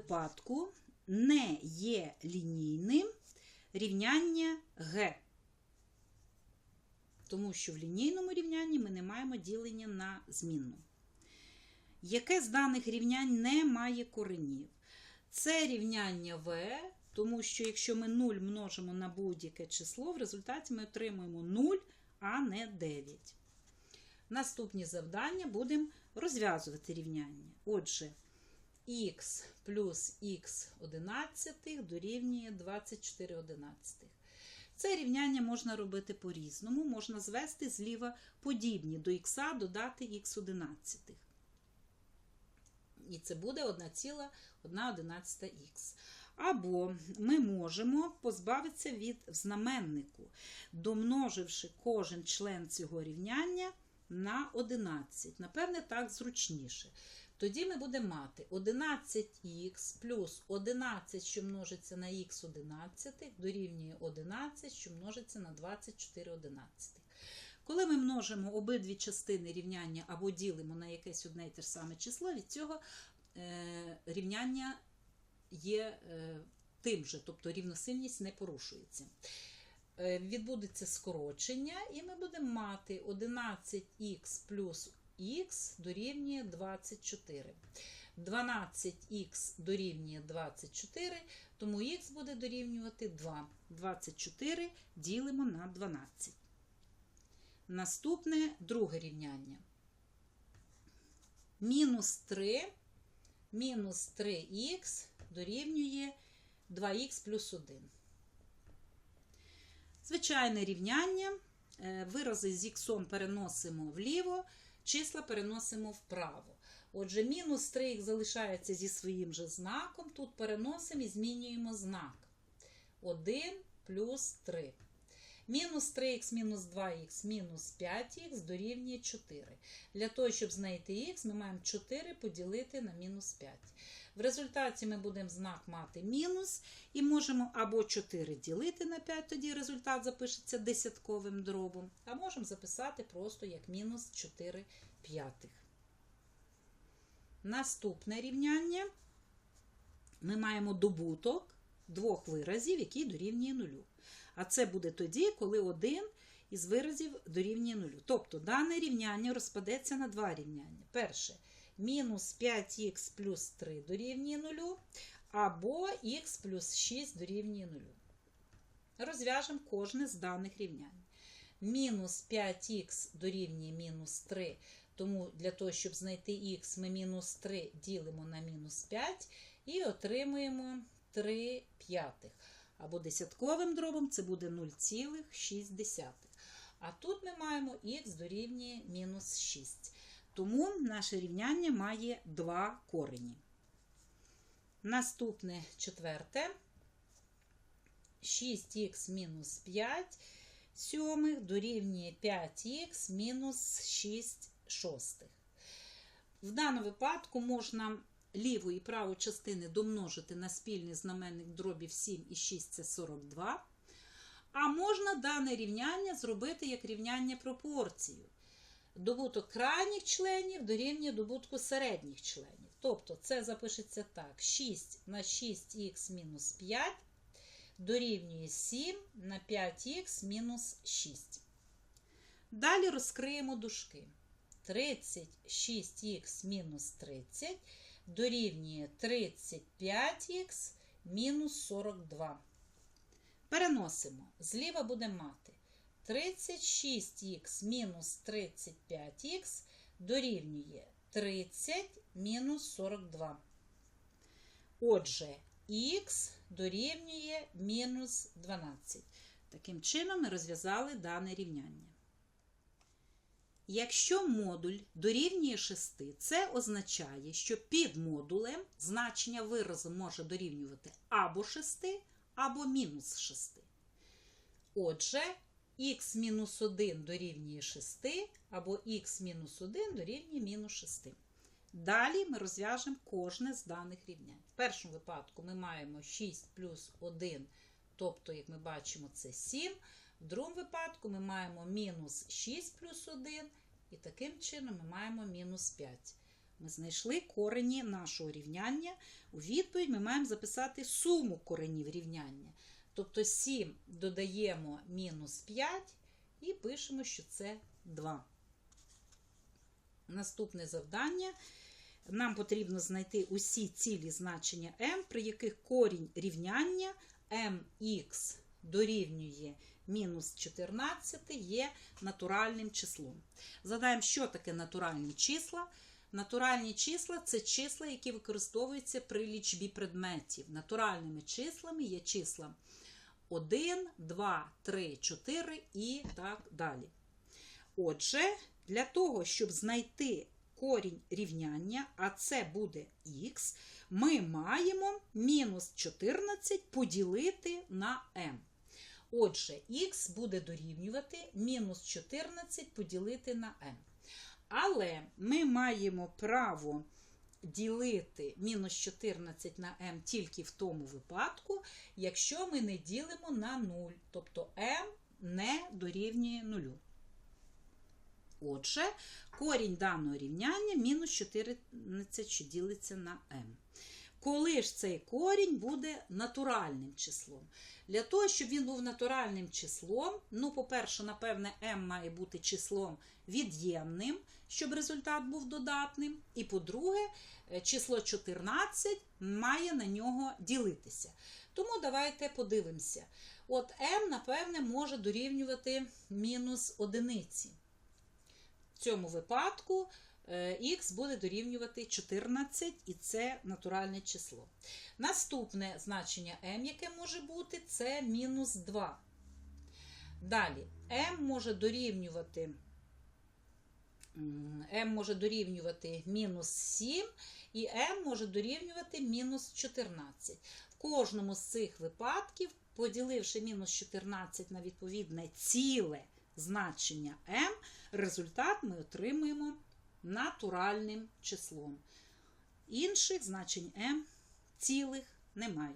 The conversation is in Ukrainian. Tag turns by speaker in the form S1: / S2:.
S1: випадку не є лінійним рівняння Г. Тому що в лінійному рівнянні ми не маємо ділення на змінну. Яке з даних рівнянь не має коренів? Це рівняння В, тому що якщо ми 0 множимо на будь-яке число, в результаті ми отримуємо 0, а не 9. Наступні завдання будемо розв'язувати рівняння. Отже, х плюс х 11 дорівнює 24 одинадцятих. Це рівняння можна робити по-різному. Можна звести зліва подібні до х додати х одинадцятих. І це буде 1,111х. Або ми можемо позбавитися від знаменнику, домноживши кожен член цього рівняння на 11. Напевне, так зручніше. Тоді ми будемо мати 11х плюс 11, що множиться на х 11, дорівнює 11, що множиться на 24 одинадцятих. Коли ми множимо обидві частини рівняння або ділимо на якесь одне і те ж саме число, від цього е, рівняння є е, тим же, тобто рівносильність не порушується. Е, відбудеться скорочення, і ми будемо мати 11х плюс х дорівнює 24. 12х дорівнює 24, тому х буде дорівнювати 2. 24 ділимо на 12. Наступне друге рівняння. Мінус 3, мінус 3х дорівнює 2х плюс 1. Звичайне рівняння. Е, Вирази з х переносимо вліво, числа переносимо вправо. Отже, мінус 3х залишається зі своїм же знаком. Тут переносимо і змінюємо знак. 1 плюс 3. Мінус 3х мінус 2х мінус 5х дорівнює 4. Для того, щоб знайти х, ми маємо 4 поділити на мінус 5. В результаті ми будемо знак мати мінус і можемо або 4 ділити на 5, тоді результат запишеться десятковим дробом, а можемо записати просто як мінус 4 п'ятих. Наступне рівняння ми маємо добуток двох виразів, який дорівнює нулю. А це буде тоді, коли один із виразів дорівнює нулю. Тобто дане рівняння розпадеться на два рівняння. Перше мінус 5х плюс 3 дорівнює 0, або х плюс 6 дорівнює 0. Розв'яжемо кожне з даних рівнянь. Мінус 5х дорівнює мінус 3, тому для того, щоб знайти х, ми мінус 3 ділимо на мінус 5 і отримуємо 3 п'ятих. Або десятковим дробом це буде 0,6. А тут ми маємо х дорівнює мінус 6. Тому наше рівняння має два корені. Наступне четверте. 6х мінус 5 сьомих дорівнює 5х мінус 6 шостих. В даному випадку можна ліву і праву частини домножити на спільний знаменник дробів 7 і 6 це 42. А можна дане рівняння зробити як рівняння пропорцію. Добуток крайніх членів дорівнює добутку середніх членів. Тобто це запишеться так: 6 на 6х мінус 5 дорівнює 7 на 5х мінус 6. Далі розкриємо дужки. 36х мінус 30 дорівнює 35х мінус 42. Переносимо. Зліва будемо мати 36х мінус 35х дорівнює 30 мінус 42. Отже, х дорівнює мінус 12. Таким чином ми розв'язали дане рівняння. Якщо модуль дорівнює 6, це означає, що під модулем значення виразу може дорівнювати або 6, або мінус 6. Отже, х-1 дорівнює 6, або х-1 дорівнює мінус 6. Далі ми розв'яжемо кожне з даних рівнянь. В першому випадку ми маємо 6 плюс 1, тобто, як ми бачимо, це 7. В другому випадку ми маємо мінус 6 плюс 1, і таким чином ми маємо мінус 5. Ми знайшли корені нашого рівняння. У відповідь ми маємо записати суму коренів рівняння. Тобто 7 додаємо мінус 5 і пишемо, що це 2. Наступне завдання. Нам потрібно знайти усі цілі значення m, при яких корінь рівняння mx дорівнює мінус 14 є натуральним числом. Задаємо, що таке натуральні числа. Натуральні числа це числа, які використовуються при лічбі предметів. Натуральними числами є числа 1, 2, 3, 4 і так далі. Отже, для того, щоб знайти корінь рівняння, а це буде х, ми маємо мінус 14 поділити на m. Отже, х буде дорівнювати мінус 14 поділити на m. Але ми маємо право ділити мінус 14 на m тільки в тому випадку, якщо ми не ділимо на 0, тобто m не дорівнює 0. Отже, корінь даного рівняння мінус 14, що ділиться на m. Коли ж цей корінь буде натуральним числом? Для того, щоб він був натуральним числом, ну, по-перше, напевне, m має бути числом від'ємним, щоб результат був додатним. І по-друге, е, число 14 має на нього ділитися. Тому давайте подивимося. От m, напевне, може дорівнювати мінус одиниці. В цьому випадку х буде дорівнювати 14, і це натуральне число. Наступне значення m, яке може бути, це мінус 2. Далі, m може дорівнювати m може дорівнювати мінус 7, і m може дорівнювати мінус 14. В кожному з цих випадків, поділивши мінус 14 на відповідне ціле значення m, результат ми отримуємо натуральним числом. Інших значень m цілих немає.